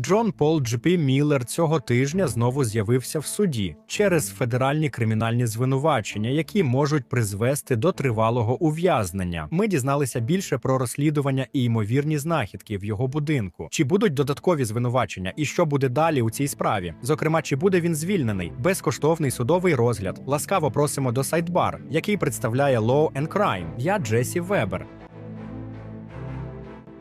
Джон Пол Джпі Міллер цього тижня знову з'явився в суді через федеральні кримінальні звинувачення, які можуть призвести до тривалого ув'язнення. Ми дізналися більше про розслідування і ймовірні знахідки в його будинку. Чи будуть додаткові звинувачення, і що буде далі у цій справі? Зокрема, чи буде він звільнений? Безкоштовний судовий розгляд. Ласкаво просимо до Сайдбар, який представляє Law and Crime. Я Джесі Вебер.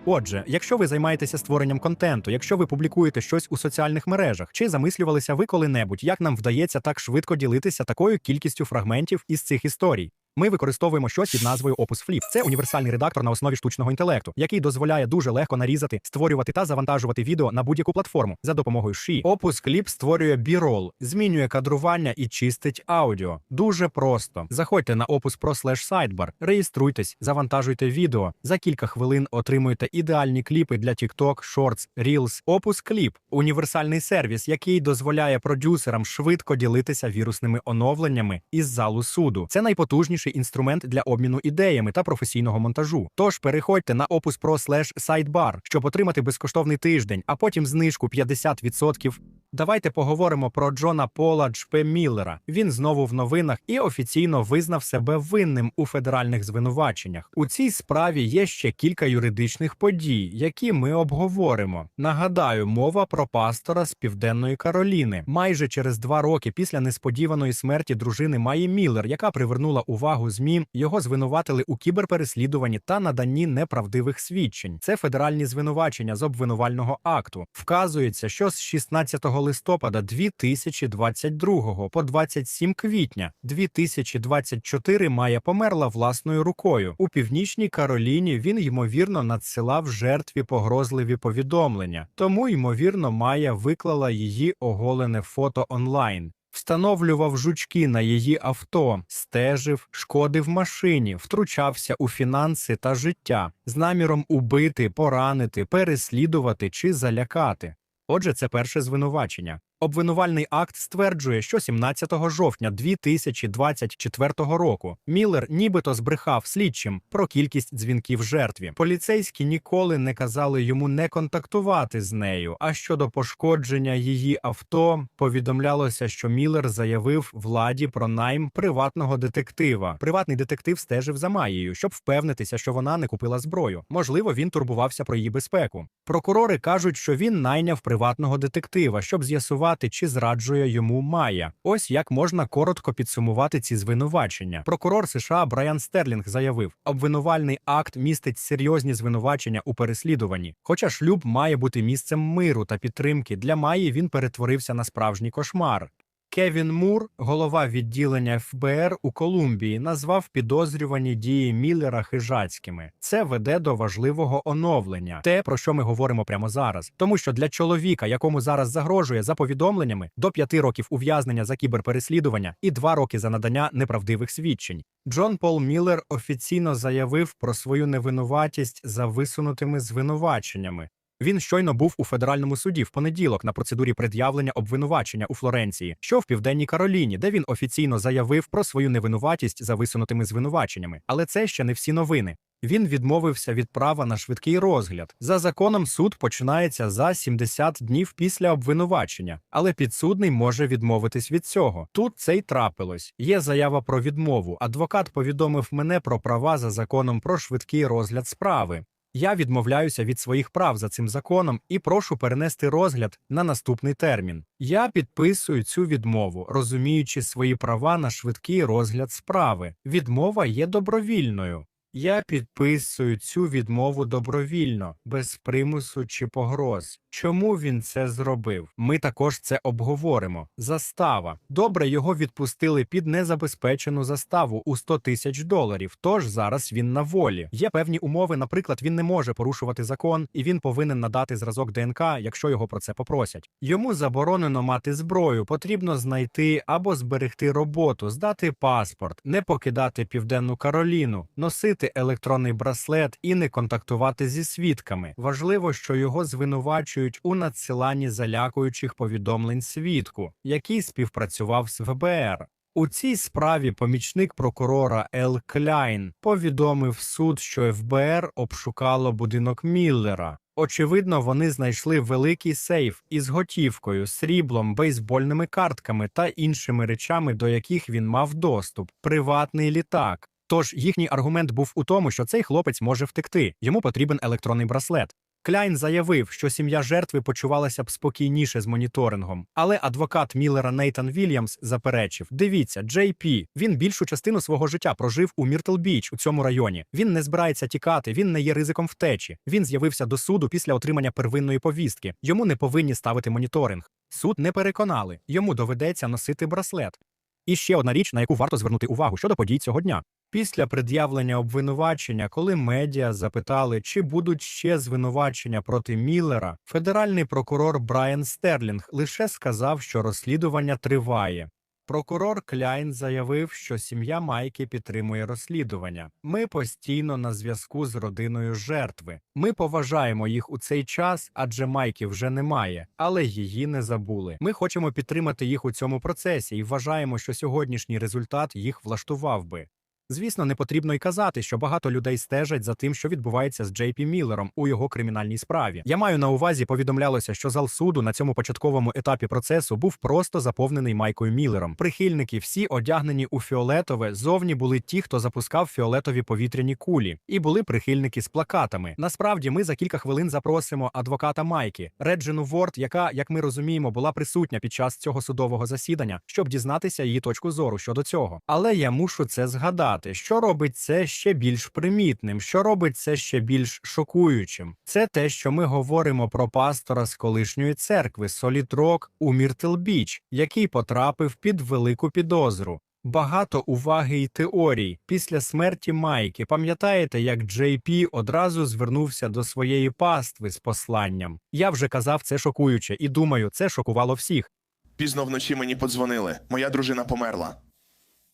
Отже, якщо ви займаєтеся створенням контенту, якщо ви публікуєте щось у соціальних мережах, чи замислювалися ви коли-небудь, як нам вдається так швидко ділитися такою кількістю фрагментів із цих історій? Ми використовуємо щось під назвою Opus Flip. Це універсальний редактор на основі штучного інтелекту, який дозволяє дуже легко нарізати, створювати та завантажувати відео на будь-яку платформу за допомогою Ші. Opus Clip створює бірол, змінює кадрування і чистить аудіо. Дуже просто. Заходьте на Opus Pro slash Sidebar, реєструйтесь, завантажуйте відео. За кілька хвилин отримуєте ідеальні кліпи для TikTok, Shorts, Reels. Opus Clip – універсальний сервіс, який дозволяє продюсерам швидко ділитися вірусними оновленнями із залу суду. Це найпотужніший інструмент для обміну ідеями та професійного монтажу. Тож переходьте на Opus Pro slash Sidebar, щоб отримати безкоштовний тиждень, а потім знижку 50%. Давайте поговоримо про Джона Пола Джпе Міллера. Він знову в новинах і офіційно визнав себе винним у федеральних звинуваченнях. У цій справі є ще кілька юридичних подій, які ми обговоримо. Нагадаю, мова про пастора з південної Кароліни. Майже через два роки після несподіваної смерті дружини Майї Міллер, яка привернула увагу ЗМІ, його звинуватили у кіберпереслідуванні та наданні неправдивих свідчень. Це федеральні звинувачення з обвинувального акту. Вказується, що з 16 листопада 2022 по 27 квітня 2024 Майя померла власною рукою. У північній Кароліні він ймовірно надсилав жертві погрозливі повідомлення, тому ймовірно Майя виклала її оголене фото онлайн. Встановлював жучки на її авто, стежив, шкодив машині, втручався у фінанси та життя з наміром убити, поранити, переслідувати чи залякати. Отже, це перше звинувачення. Обвинувальний акт стверджує, що 17 жовтня 2024 року Міллер нібито збрехав слідчим про кількість дзвінків жертві. Поліцейські ніколи не казали йому не контактувати з нею. А щодо пошкодження її авто, повідомлялося, що Міллер заявив владі про найм приватного детектива. Приватний детектив стежив за Маєю, щоб впевнитися, що вона не купила зброю. Можливо, він турбувався про її безпеку. Прокурори кажуть, що він найняв приватного детектива, щоб з'ясувати, чи зраджує йому Майя. Ось як можна коротко підсумувати ці звинувачення. Прокурор США Брайан Стерлінг заявив, обвинувальний акт містить серйозні звинувачення у переслідуванні. Хоча шлюб має бути місцем миру та підтримки, для Майї він перетворився на справжній кошмар. Кевін Мур, голова відділення ФБР у Колумбії, назвав підозрювані дії Міллера хижацькими. Це веде до важливого оновлення, те про що ми говоримо прямо зараз. Тому що для чоловіка, якому зараз загрожує за повідомленнями, до п'яти років ув'язнення за кіберпереслідування і два роки за надання неправдивих свідчень. Джон Пол Міллер офіційно заявив про свою невинуватість за висунутими звинуваченнями. Він щойно був у федеральному суді в понеділок на процедурі пред'явлення обвинувачення у Флоренції, що в південній Кароліні, де він офіційно заявив про свою невинуватість за висунутими звинуваченнями. Але це ще не всі новини. Він відмовився від права на швидкий розгляд. За законом суд починається за 70 днів після обвинувачення, але підсудний може відмовитись від цього. Тут це й трапилось. Є заява про відмову. Адвокат повідомив мене про права за законом про швидкий розгляд справи. Я відмовляюся від своїх прав за цим законом і прошу перенести розгляд на наступний термін. Я підписую цю відмову, розуміючи свої права на швидкий розгляд справи. Відмова є добровільною. Я підписую цю відмову добровільно, без примусу чи погроз. Чому він це зробив? Ми також це обговоримо. Застава. Добре, його відпустили під незабезпечену заставу у 100 тисяч доларів. Тож зараз він на волі. Є певні умови. Наприклад, він не може порушувати закон, і він повинен надати зразок ДНК, якщо його про це попросять. Йому заборонено мати зброю. Потрібно знайти або зберегти роботу, здати паспорт, не покидати південну Кароліну, носити електронний браслет і не контактувати зі свідками. Важливо, що його звинувачують у надсиланні залякуючих повідомлень свідку, який співпрацював з ФБР. У цій справі помічник прокурора Ел Кляйн повідомив суд, що ФБР обшукало будинок Міллера. Очевидно, вони знайшли великий сейф із готівкою, сріблом, бейсбольними картками та іншими речами, до яких він мав доступ, приватний літак. Тож їхній аргумент був у тому, що цей хлопець може втекти, йому потрібен електронний браслет. Кляйн заявив, що сім'я жертви почувалася б спокійніше з моніторингом, але адвокат Міллера Нейтан Вільямс заперечив: дивіться, Джей Пі, він більшу частину свого життя прожив у Міртл Біч у цьому районі. Він не збирається тікати, він не є ризиком втечі. Він з'явився до суду після отримання первинної повістки. Йому не повинні ставити моніторинг. Суд не переконали, йому доведеться носити браслет. І ще одна річ, на яку варто звернути увагу щодо подій цього дня. Після пред'явлення обвинувачення, коли медіа запитали, чи будуть ще звинувачення проти Міллера, федеральний прокурор Брайан Стерлінг лише сказав, що розслідування триває. Прокурор Кляйн заявив, що сім'я Майки підтримує розслідування. Ми постійно на зв'язку з родиною жертви. Ми поважаємо їх у цей час, адже Майки вже немає, але її не забули. Ми хочемо підтримати їх у цьому процесі і вважаємо, що сьогоднішній результат їх влаштував би. Звісно, не потрібно й казати, що багато людей стежать за тим, що відбувається з Джей Пі Міллером у його кримінальній справі. Я маю на увазі, повідомлялося, що зал суду на цьому початковому етапі процесу був просто заповнений Майкою Міллером. Прихильники, всі одягнені у фіолетове, зовні були ті, хто запускав фіолетові повітряні кулі, і були прихильники з плакатами. Насправді, ми за кілька хвилин запросимо адвоката Майки Реджину Ворд, яка, як ми розуміємо, була присутня під час цього судового засідання, щоб дізнатися її точку зору щодо цього. Але я мушу це згадати, що робить це ще більш примітним, що робить це ще більш шокуючим. Це те, що ми говоримо про пастора з колишньої церкви Соліт Рок у Міртл Біч, який потрапив під велику підозру. Багато уваги й теорій. Після смерті Майки пам'ятаєте, як Джей Пі одразу звернувся до своєї пастви з посланням. Я вже казав це шокуюче, і думаю, це шокувало всіх. Пізно вночі мені подзвонили. Моя дружина померла.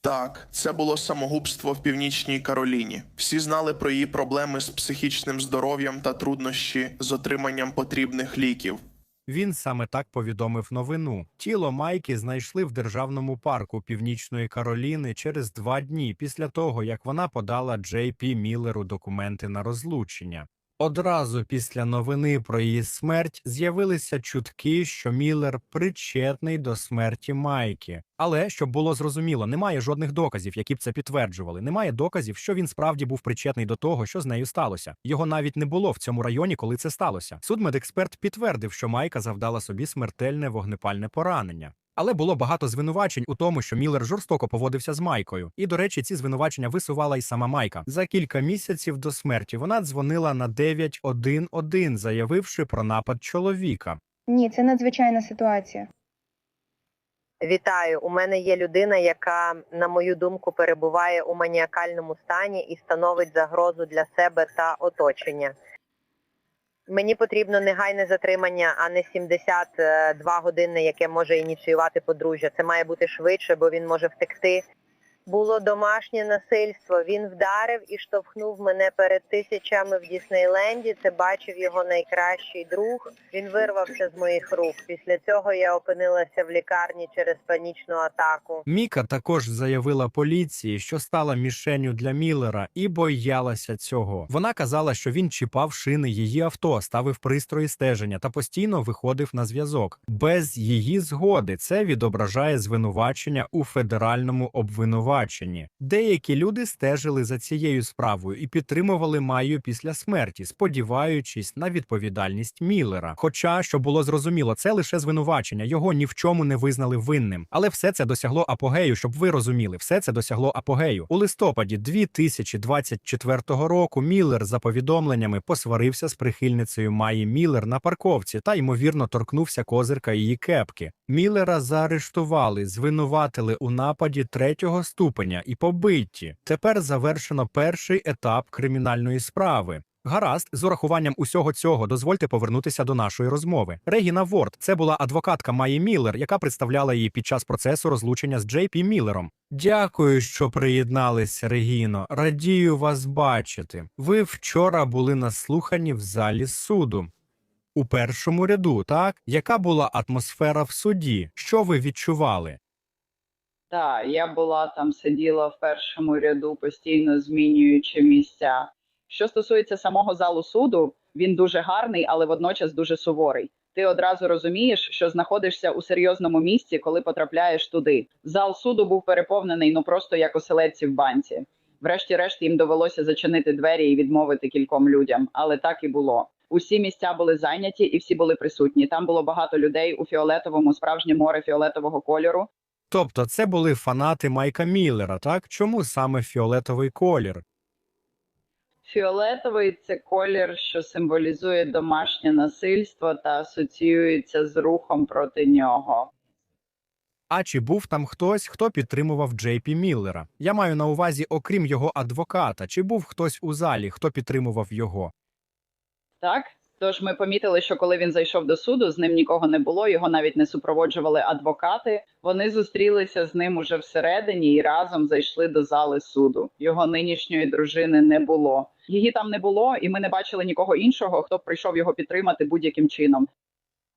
Так, це було самогубство в північній Кароліні. Всі знали про її проблеми з психічним здоров'ям та труднощі з отриманням потрібних ліків. Він саме так повідомив новину. Тіло Майки знайшли в державному парку Північної Кароліни через два дні після того, як вона подала Джей Пі Міллеру документи на розлучення. Одразу після новини про її смерть з'явилися чутки, що Міллер причетний до смерті Майки. Але щоб було зрозуміло, немає жодних доказів, які б це підтверджували. Немає доказів, що він справді був причетний до того, що з нею сталося. Його навіть не було в цьому районі, коли це сталося. Судмедексперт підтвердив, що Майка завдала собі смертельне вогнепальне поранення. Але було багато звинувачень у тому, що Міллер жорстоко поводився з Майкою. І, до речі, ці звинувачення висувала й сама Майка. За кілька місяців до смерті вона дзвонила на 911, заявивши про напад чоловіка. Ні, це надзвичайна ситуація. Вітаю. У мене є людина, яка, на мою думку, перебуває у маніакальному стані і становить загрозу для себе та оточення. Мені потрібно негайне затримання, а не 72 години, яке може ініціювати подружжя. Це має бути швидше, бо він може втекти. Було домашнє насильство. Він вдарив і штовхнув мене перед тисячами в Діснейленді. Це бачив його найкращий друг. Він вирвався з моїх рук. Після цього я опинилася в лікарні через панічну атаку. Міка також заявила поліції, що стала мішенню для Міллера і боялася цього. Вона казала, що він чіпав шини її авто, ставив пристрої стеження та постійно виходив на зв'язок. Без її згоди це відображає звинувачення у федеральному обвинуваченні. Деякі люди стежили за цією справою і підтримували Майю після смерті, сподіваючись на відповідальність Міллера. Хоча, що було зрозуміло, це лише звинувачення, його ні в чому не визнали винним. Але все це досягло апогею, щоб ви розуміли, все це досягло апогею. У листопаді 2024 року Міллер за повідомленнями посварився з прихильницею Майї Міллер на парковці та ймовірно торкнувся козирка її кепки. Міллера заарештували, звинуватили у нападі третього ступеня і побитті. Тепер завершено перший етап кримінальної справи. Гаразд, з урахуванням усього цього дозвольте повернутися до нашої розмови. Регіна Ворд це була адвокатка Майї Міллер, яка представляла її під час процесу розлучення з Джей Пі Міллером. Дякую, що приєдналися, Регіно. Радію вас бачити. Ви вчора були наслухані в залі суду. У першому ряду, так? Яка була атмосфера в суді? Що ви відчували? Так, я була там, сиділа в першому ряду, постійно змінюючи місця. Що стосується самого залу суду, Він дуже гарний, але водночас дуже суворий. Ти одразу розумієш, що знаходишся у серйозному місці, коли потрапляєш туди. Зал суду був переповнений ну просто як оселедці в банці. Врешті-решт їм довелося зачинити двері і відмовити кільком людям, але так і було. Усі місця були зайняті і всі були присутні. Там було багато людей у фіолетовому, справжнє море фіолетового кольору. Тобто, це були фанати Майка Міллера, так? Чому саме фіолетовий колір? Фіолетовий це колір, що символізує домашнє насильство та асоціюється з рухом проти нього. А чи був там хтось, хто підтримував Джей Пі Міллера? Я маю на увазі, окрім його адвоката, чи був хтось у залі, хто підтримував його? Так? Тож ми помітили, що коли він зайшов до суду, з ним нікого не було, його навіть не супроводжували адвокати. Вони зустрілися з ним уже всередині і разом зайшли до зали суду. Його нинішньої дружини не було. Її там не було, і ми не бачили нікого іншого, хто прийшов його підтримати будь-яким чином.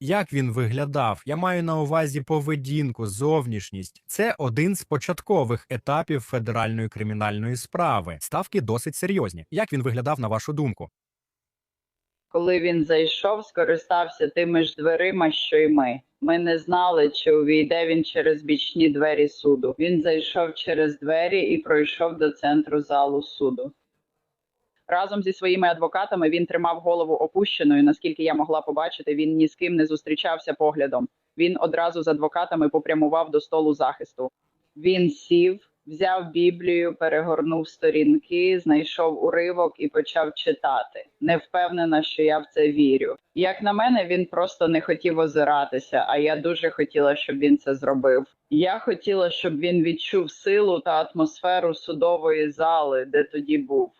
Як він виглядав? Я маю на увазі поведінку, зовнішність. Це один з початкових етапів федеральної кримінальної справи. Ставки досить серйозні. Як він виглядав на вашу думку? Коли він зайшов, скористався тими ж дверима, що й ми. Ми не знали, чи увійде він через бічні двері суду. Він зайшов через двері і пройшов до центру залу суду. Разом зі своїми адвокатами він тримав голову опущеною. Наскільки я могла побачити, він ні з ким не зустрічався поглядом. Він одразу з адвокатами попрямував до столу захисту. Він сів, взяв Біблію, перегорнув сторінки, знайшов уривок і почав читати. Не впевнена, що я в це вірю. Як на мене, він просто не хотів озиратися, а я дуже хотіла, щоб він це зробив. Я хотіла, щоб він відчув силу та атмосферу судової зали, де тоді був.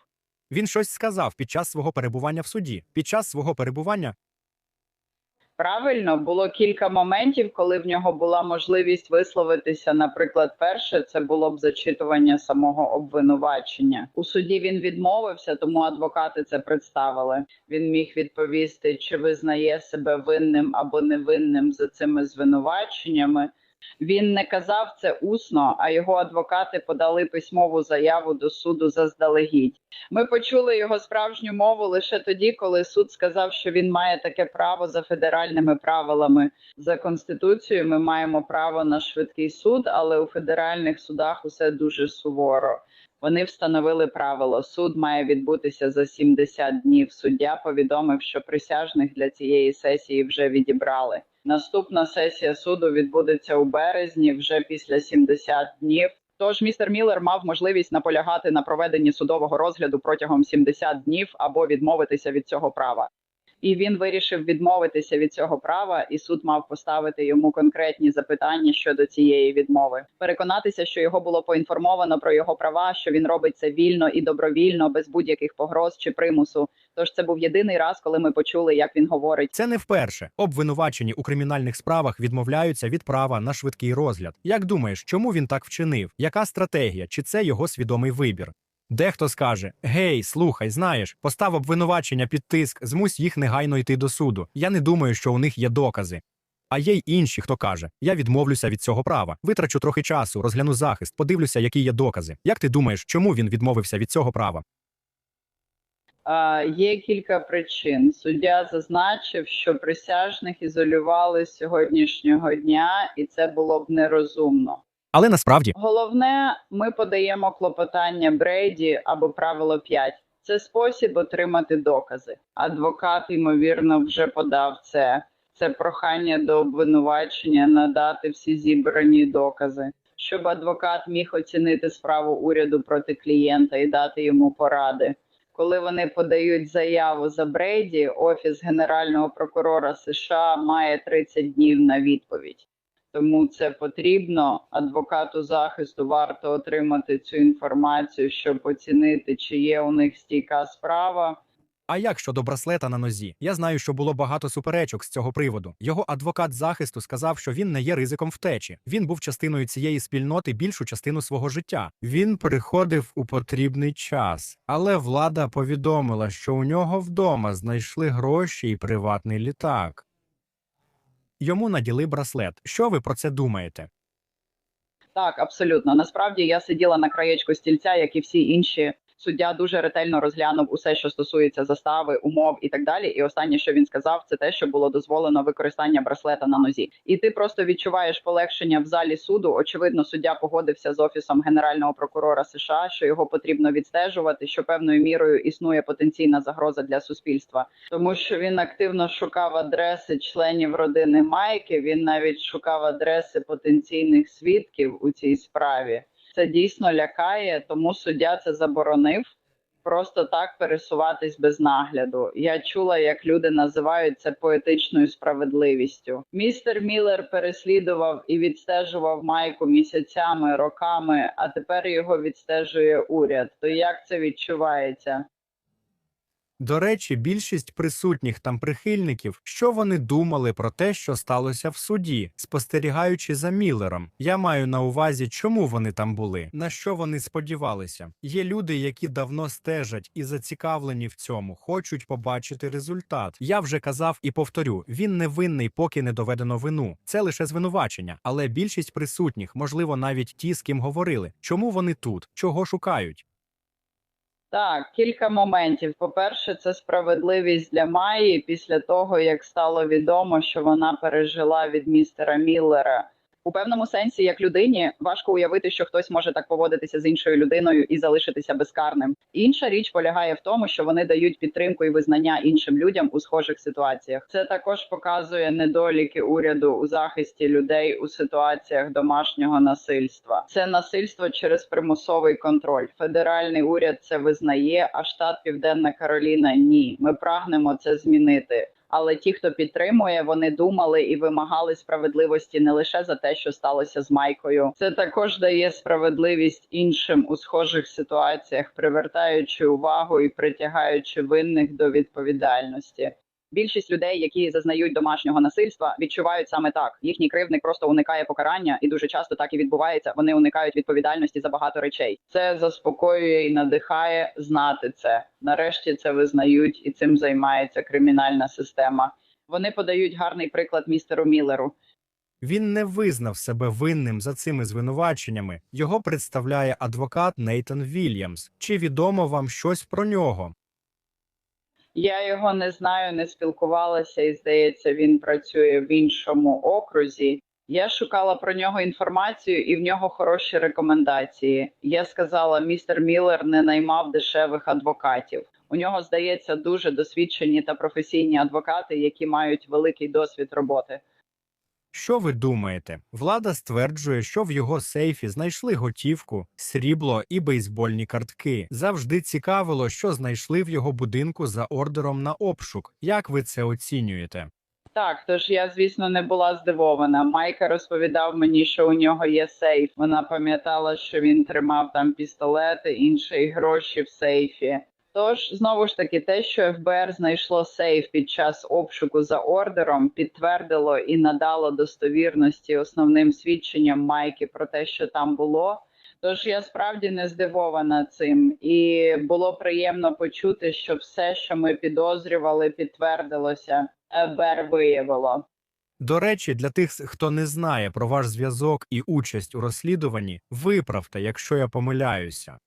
Він щось сказав під час свого перебування в суді. Під час свого перебування Правильно, було кілька моментів, коли в нього була можливість висловитися. Наприклад, перше це було б зачитування самого обвинувачення. У суді він відмовився, тому адвокати це представили. Він міг відповісти, чи визнає себе винним або невинним за цими звинуваченнями. Він не казав це усно, а його адвокати подали письмову заяву до суду заздалегідь. Ми почули його справжню мову лише тоді, коли суд сказав, що він має таке право за федеральними правилами. За конституцією ми маємо право на швидкий суд, але у федеральних судах усе дуже суворо. Вони встановили правило: суд має відбутися за 70 днів. Суддя повідомив, що присяжних для цієї сесії вже відібрали. Наступна сесія суду відбудеться у березні, вже після 70 днів. Тож містер Міллер мав можливість наполягати на проведенні судового розгляду протягом 70 днів або відмовитися від цього права. І він вирішив відмовитися від цього права, і суд мав поставити йому конкретні запитання щодо цієї відмови, переконатися, що його було поінформовано про його права, що він робить це вільно і добровільно, без будь-яких погроз чи примусу. Тож це був єдиний раз, коли ми почули, як він говорить. це не вперше. Обвинувачені у кримінальних справах відмовляються від права на швидкий розгляд. Як думаєш, чому він так вчинив? Яка стратегія? Чи це його свідомий вибір? Дехто скаже: Гей, слухай, знаєш, постав обвинувачення під тиск, змусь їх негайно йти до суду. Я не думаю, що у них є докази. А є й інші, хто каже: Я відмовлюся від цього права, витрачу трохи часу, розгляну захист, подивлюся, які є докази. Як ти думаєш, чому він відмовився від цього права? Є кілька причин. Суддя зазначив, що присяжних ізолювали з сьогоднішнього дня, і це було б нерозумно. Але насправді Головне, ми подаємо клопотання Брейді або правило 5. Це спосіб отримати докази. Адвокат, ймовірно, вже подав це. Це прохання до обвинувачення надати всі зібрані докази, щоб адвокат міг оцінити справу уряду проти клієнта і дати йому поради. Коли вони подають заяву за Брейді, офіс генерального прокурора США має 30 днів на відповідь. Тому це потрібно. Адвокату захисту варто отримати цю інформацію, щоб оцінити, чи є у них стійка справа. А як щодо браслета на нозі? Я знаю, що було багато суперечок з цього приводу. Його адвокат захисту сказав, що він не є ризиком втечі. Він був частиною цієї спільноти більшу частину свого життя. Він приходив у потрібний час, але влада повідомила, що у нього вдома знайшли гроші і приватний літак. Йому наділи браслет. Що ви про це думаєте? Так, абсолютно. Насправді я сиділа на краєчку стільця, як і всі інші. Суддя дуже ретельно розглянув усе, що стосується застави, умов і так далі. І останнє, що він сказав, це те, що було дозволено використання браслета на нозі. І ти просто відчуваєш полегшення в залі суду. Очевидно, суддя погодився з офісом генерального прокурора США, що його потрібно відстежувати, що певною мірою існує потенційна загроза для суспільства, тому що він активно шукав адреси членів родини Майки. Він навіть шукав адреси потенційних свідків у цій справі. Це дійсно лякає, тому суддя це заборонив. Просто так пересуватись без нагляду. Я чула, як люди називають це поетичною справедливістю. Містер Міллер переслідував і відстежував майку місяцями, роками, а тепер його відстежує уряд. То як це відчувається? До речі, більшість присутніх там прихильників, що вони думали про те, що сталося в суді, спостерігаючи за Міллером. Я маю на увазі, чому вони там були, на що вони сподівалися. Є люди, які давно стежать і зацікавлені в цьому, хочуть побачити результат. Я вже казав і повторю: він не винний, поки не доведено вину. Це лише звинувачення, але більшість присутніх, можливо, навіть ті, з ким говорили, чому вони тут, чого шукають. Так, кілька моментів. По-перше, це справедливість для Майї після того, як стало відомо, що вона пережила від містера Міллера. У певному сенсі, як людині, важко уявити, що хтось може так поводитися з іншою людиною і залишитися безкарним. Інша річ полягає в тому, що вони дають підтримку і визнання іншим людям у схожих ситуаціях. Це також показує недоліки уряду у захисті людей у ситуаціях домашнього насильства. Це насильство через примусовий контроль. Федеральний уряд це визнає, а штат Південна Кароліна ні. Ми прагнемо це змінити. Але ті, хто підтримує, вони думали і вимагали справедливості не лише за те, що сталося з Майкою. Це також дає справедливість іншим у схожих ситуаціях, привертаючи увагу і притягаючи винних до відповідальності. Більшість людей, які зазнають домашнього насильства, відчувають саме так. Їхній кривдник просто уникає покарання, і дуже часто так і відбувається. Вони уникають відповідальності за багато речей. Це заспокоює і надихає знати це. Нарешті це визнають, і цим займається кримінальна система. Вони подають гарний приклад містеру Міллеру. Він не визнав себе винним за цими звинуваченнями. Його представляє адвокат Нейтан Вільямс. Чи відомо вам щось про нього? Я його не знаю, не спілкувалася, і здається, він працює в іншому окрузі. Я шукала про нього інформацію, і в нього хороші рекомендації. Я сказала, містер Міллер не наймав дешевих адвокатів. У нього здається дуже досвідчені та професійні адвокати, які мають великий досвід роботи. Що ви думаєте? Влада стверджує, що в його сейфі знайшли готівку, срібло і бейсбольні картки. Завжди цікавило, що знайшли в його будинку за ордером на обшук. Як ви це оцінюєте? Так, тож я, звісно, не була здивована. Майка розповідав мені, що у нього є сейф. Вона пам'ятала, що він тримав там пістолети, інші гроші в сейфі. Тож, знову ж таки, те, що ФБР знайшло сейф під час обшуку за ордером, підтвердило і надало достовірності основним свідченням Майки про те, що там було. Тож я справді не здивована цим, і було приємно почути, що все, що ми підозрювали, підтвердилося. ФБР виявило. До речі, для тих, хто не знає про ваш зв'язок і участь у розслідуванні, виправте, якщо я помиляюся.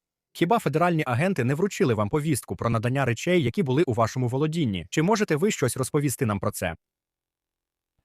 Хіба федеральні агенти не вручили вам повістку про надання речей, які були у вашому володінні? Чи можете ви щось розповісти нам про це?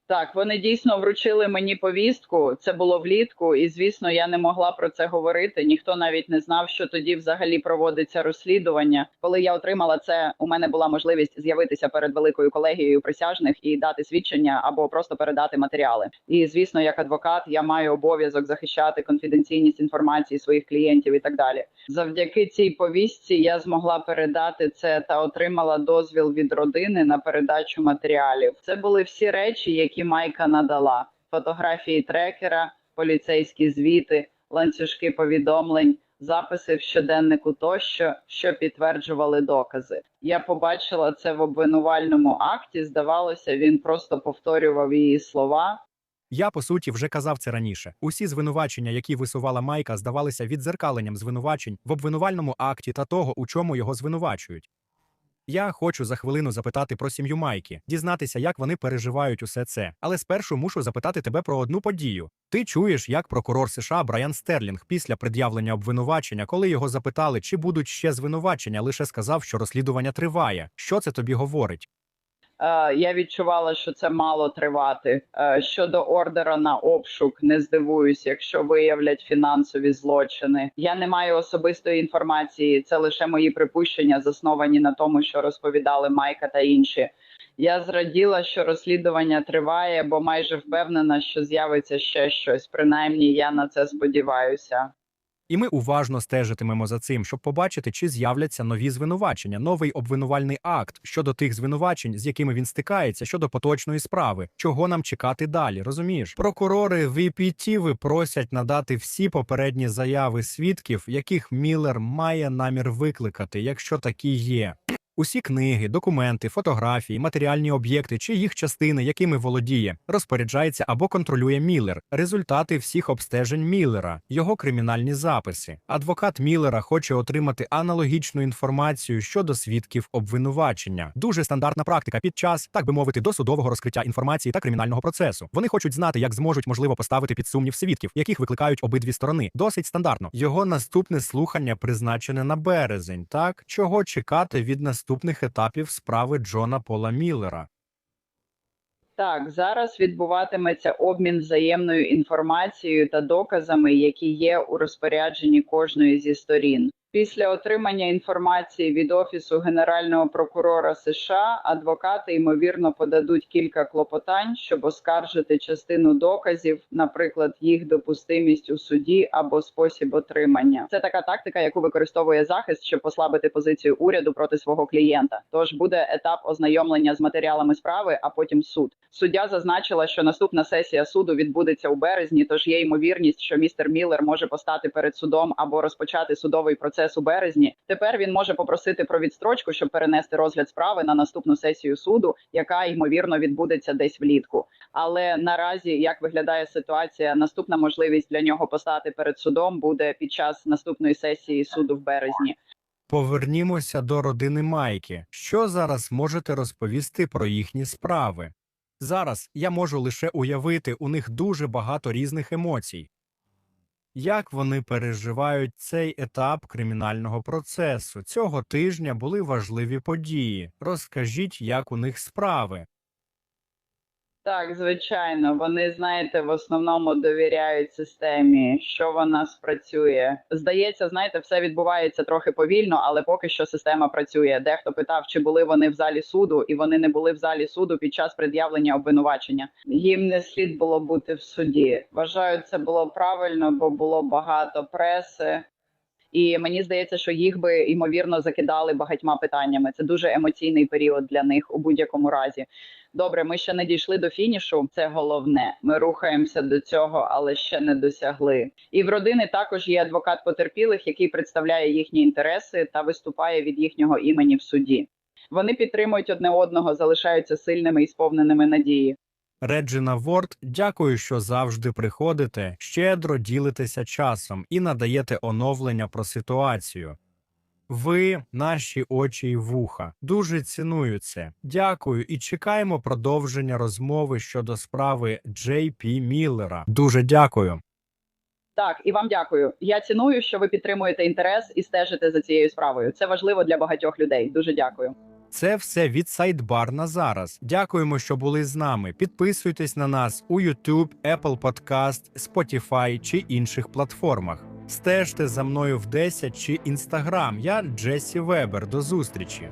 Так, вони дійсно вручили мені повістку. Це було влітку, і звісно, я не могла про це говорити. Ніхто навіть не знав, що тоді взагалі проводиться розслідування. Коли я отримала це, у мене була можливість з'явитися перед великою колегією присяжних і дати свідчення або просто передати матеріали. І звісно, як адвокат, я маю обов'язок захищати конфіденційність інформації своїх клієнтів і так далі. Завдяки цій повістці я змогла передати це та отримала дозвіл від родини на передачу матеріалів. Це були всі речі, які Майка надала: фотографії трекера, поліцейські звіти, ланцюжки повідомлень. Записи в щоденнику тощо, що підтверджували докази. Я побачила це в обвинувальному акті. Здавалося, він просто повторював її слова, Я по суті вже казав це раніше. Усі звинувачення, які висувала Майка, здавалися віддзеркаленням звинувачень в обвинувальному акті та того, у чому його звинувачують. Я хочу за хвилину запитати про сім'ю Майки, дізнатися, як вони переживають усе це. Але спершу мушу запитати тебе про одну подію. Ти чуєш, як прокурор США Брайан Стерлінг після пред'явлення обвинувачення, коли його запитали, чи будуть ще звинувачення, лише сказав, що розслідування триває. Що це тобі говорить? Е, я відчувала, що це мало тривати. Е, щодо ордера на обшук, не здивуюсь, якщо виявлять фінансові злочини. Я не маю особистої інформації. Це лише мої припущення, засновані на тому, що розповідали Майка та інші. Я зраділа, що розслідування триває, бо майже впевнена, що з'явиться ще щось. Принаймні, я на це сподіваюся. І ми уважно стежитимемо за цим, щоб побачити, чи з'являться нові звинувачення, новий обвинувальний акт щодо тих звинувачень, з якими він стикається, щодо поточної справи, чого нам чекати далі. Розумієш, прокурори VPT просять надати всі попередні заяви свідків, яких Міллер має намір викликати, якщо такі є. Усі книги, документи, фотографії, матеріальні об'єкти чи їх частини, якими володіє, розпоряджається або контролює Міллер, результати всіх обстежень Міллера, його кримінальні записи. Адвокат Міллера хоче отримати аналогічну інформацію щодо свідків обвинувачення. Дуже стандартна практика під час, так би мовити, досудового розкриття інформації та кримінального процесу. Вони хочуть знати, як зможуть можливо поставити під сумнів свідків, яких викликають обидві сторони. Досить стандартно. Його наступне слухання призначене на березень. Так чого чекати від наступних етапів справи Джона Пола Міллера? Так, зараз відбуватиметься обмін взаємною інформацією та доказами, які є у розпорядженні кожної зі сторін. Після отримання інформації від офісу генерального прокурора США адвокати ймовірно подадуть кілька клопотань, щоб оскаржити частину доказів, наприклад, їх допустимість у суді або спосіб отримання. Це така тактика, яку використовує захист, щоб послабити позицію уряду проти свого клієнта. Тож буде етап ознайомлення з матеріалами справи, а потім суд. Суддя зазначила, що наступна сесія суду відбудеться у березні, тож є ймовірність, що містер Міллер може постати перед судом або розпочати судовий процес у березні. Тепер він може попросити про відстрочку, щоб перенести розгляд справи на наступну сесію суду, яка ймовірно відбудеться десь влітку. Але наразі, як виглядає ситуація, наступна можливість для нього постати перед судом буде під час наступної сесії суду в березні. Повернімося до родини Майки. Що зараз можете розповісти про їхні справи? Зараз я можу лише уявити у них дуже багато різних емоцій. Як вони переживають цей етап кримінального процесу? Цього тижня були важливі події. Розкажіть, як у них справи. Так, звичайно, вони знаєте, в основному довіряють системі, що вона спрацює. Здається, знаєте, все відбувається трохи повільно, але поки що система працює. Дехто питав, чи були вони в залі суду, і вони не були в залі суду під час пред'явлення обвинувачення. Їм не слід було бути в суді. Вважаю, це було правильно, бо було багато преси. І мені здається, що їх би ймовірно закидали багатьма питаннями. Це дуже емоційний період для них у будь-якому разі. Добре, ми ще не дійшли до фінішу. Це головне. Ми рухаємося до цього, але ще не досягли. І в родини також є адвокат потерпілих, який представляє їхні інтереси та виступає від їхнього імені в суді. Вони підтримують одне одного, залишаються сильними і сповненими надії. Реджина Ворд, дякую, що завжди приходите, щедро ділитеся часом і надаєте оновлення про ситуацію. Ви наші очі й вуха. Дуже ціную це. Дякую і чекаємо продовження розмови щодо справи Джей Пі Міллера. Дуже дякую. Так, і вам дякую. Я ціную, що ви підтримуєте інтерес і стежите за цією справою. Це важливо для багатьох людей. Дуже дякую. Це все від Сайдбар на зараз. Дякуємо, що були з нами. Підписуйтесь на нас у YouTube, Apple Podcast, Spotify чи інших платформах. Стежте за мною в 10 чи інстаграм. Я Джесі Вебер. До зустрічі.